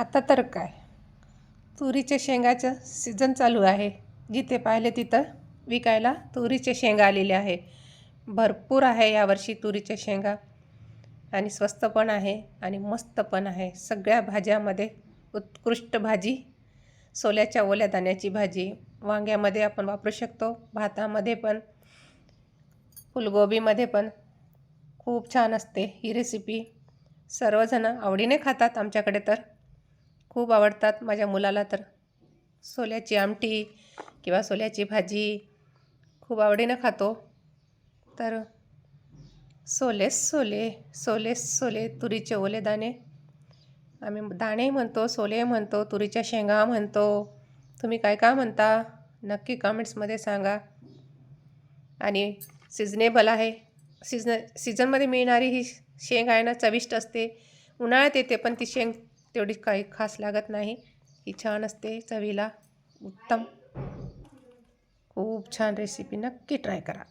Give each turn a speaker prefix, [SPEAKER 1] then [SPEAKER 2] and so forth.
[SPEAKER 1] आता तर काय? तुरीच्या शेंगाचं सीझन चालू आहे. जिथे पाहिले तिथं विकायला तुरीचे शेंगा आलेले आहे. भरपूर आहे यावर्षी तुरीच्या शेंगा. आणि स्वस्त पण आहे आणि मस्त पण आहे. सगळ्या भाज्यामध्ये उत्कृष्ट भाजी सोल्याच्या ओल्या दाण्याची भाजी वांग्यामध्ये आपण वापरू शकतो भातामध्ये पण फुलगोबीमध्ये पण. खूप छान असते ही रेसिपी सर्वजण आवडीने खातात आमच्याकडे तर. खूप आवडतात माझ्या मुलाला तर. सोल्याची आमटी किंवा सोल्याची भाजी खूप आवडीनं खातो. तर सोलेस सोले सोलेस सोले तुरीचे ओले दाणे. आम्ही दाणे म्हणतो सोले म्हणतो तुरीच्या शेंगा म्हणतो. तुम्ही काय काय म्हणता? नक्की कमेंट्समध्ये सांगा. आणि सिजनेबल आहे. सीजन सीझनमध्ये मिळणारी ही शेंग आहे ना चविष्ट असते. उन्हाळ्यात येते पण ती शेंग तेवढी काही खास लागत नाही. ही छान असते चवीला. उत्तम. खूप छान रेसिपी नक्की ट्राय करा.